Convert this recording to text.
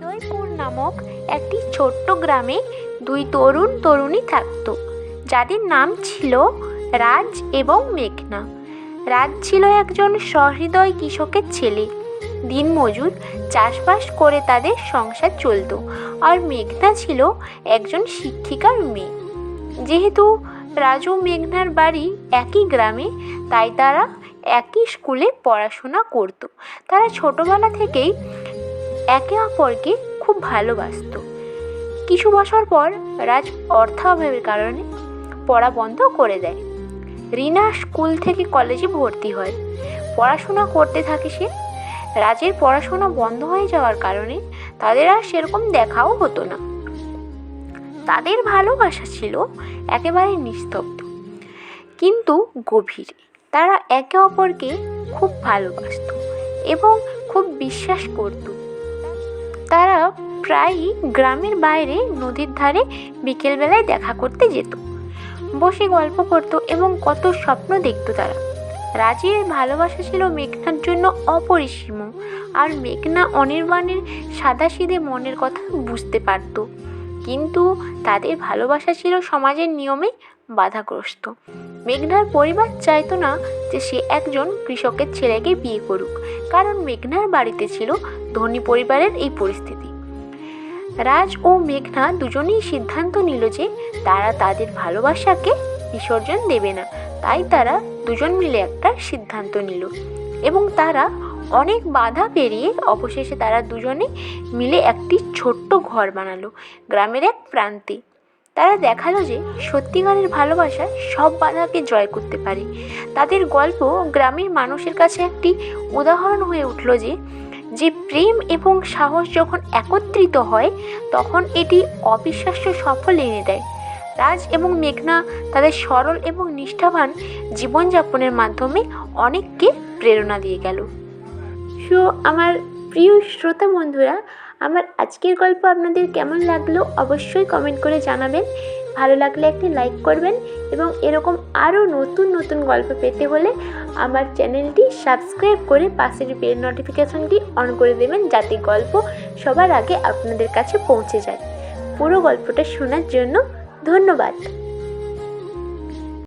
হৃদয়পুর নামক একটি ছোট্ট গ্রামে দুই তরুণ তরুণী থাকত। যাদের নাম ছিল রাজ এবং মেঘনা। রাজ ছিল একজন সহৃদয় কৃষকের ছেলে। দিনমজুর চাষবাস করে তাদের সংসার চলতো আর মেঘনা ছিল একজন শিক্ষিকার মেয়ে। যেহেতু রাজু মেঘনার বাড়ি একই গ্রামে, তাই তারা একই স্কুলে পড়াশোনা করতো। তারা ছোটবেলা থেকেই একে অপরকে খুব ভালোবাসতো। কিছু বছর পর রাজ অর্থাভাবের কারণে পড়া বন্ধ করে দেয়। রিনা স্কুল থেকে কলেজে ভর্তি হয়। পড়াশোনা করতে থাকে সে। রাজের পড়াশোনা বন্ধ হয়ে যাওয়ার কারণে তাদের আর সেরকম দেখাও হতো না। তাদের ভালোবাসা ছিল একেবারে নিস্তব্ধ। কিন্তু গভীর। তারা একে অপরকে খুব ভালোবাসতো এবং খুব বিশ্বাস করত। তারা প্রায়ই গ্রামের বাইরে নদীর ধারে বিকেলবেলায় দেখা করতে যেত। বসে গল্প করতো এবং কত স্বপ্ন দেখত তারা। রাজের ভালোবাসা ছিল মেঘনার জন্য অপরিসীম আর মেঘনা অনির্বাণের সাদাসিধে মনের কথা বুঝতে পারত। কিন্তু তাদের ভালোবাসা ছিল সমাজের নিয়মে বাধাগ্রস্ত। মেঘনার পরিবার চাইতো না যে সে একজন কৃষকের ছেলেকে বিয়ে করুক। কারণ মেঘনার বাড়িতে ছিল ধনী পরিবারের এই পরিস্থিতি। রাজ ও মেঘনা দুজনেই সিদ্ধান্ত নিল যে তারা তাদের ভালোবাসাকে বিসর্জন দেবে না। তাই তারা দুজন মিলে একটা সিদ্ধান্ত নিল। এবং তারা অনেক বাধা পেরিয়ে অবশেষে তারা দুজনে মিলে একটি ছোট্ট ঘর বানালো, গ্রামের এক প্রান্তে। তারা দেখাল যে সত্যিকারের ভালোবাসা সব বাধাকে জয় করতে পারে। তাদের গল্প গ্রামের মানুষের কাছে একটি উদাহরণ হয়ে উঠল যে যে প্রেম এবং সাহস যখন একত্রিত হয়, তখন এটি অবিশ্বাস্য সফল এনে দেয়। রাজ এবং মেঘনা তাদের সরল এবং নিষ্ঠাবান জীবনযাপনের মাধ্যমে অনেককে প্রেরণা দিয়ে গেল। সো, আমার প্রিয় শ্রোতা বন্ধুরা আমার আজকের গল্প আপনাদের কেমন লাগল অবশ্যই কমেন্ট করে জানাবেন। ভালো লাগলে একটি লাইক করবেন এবং এরকম আরও নতুন নতুন গল্প পেতে হলে আমার চ্যানেলটি সাবস্ক্রাইব করে পাশের বেল নোটিফিকেশনটি অন করে দেবেন যাতে গল্প সবার আগে আপনাদের কাছে পৌঁছে যায়। পুরো গল্পটা শোনার জন্য ধন্যবাদ।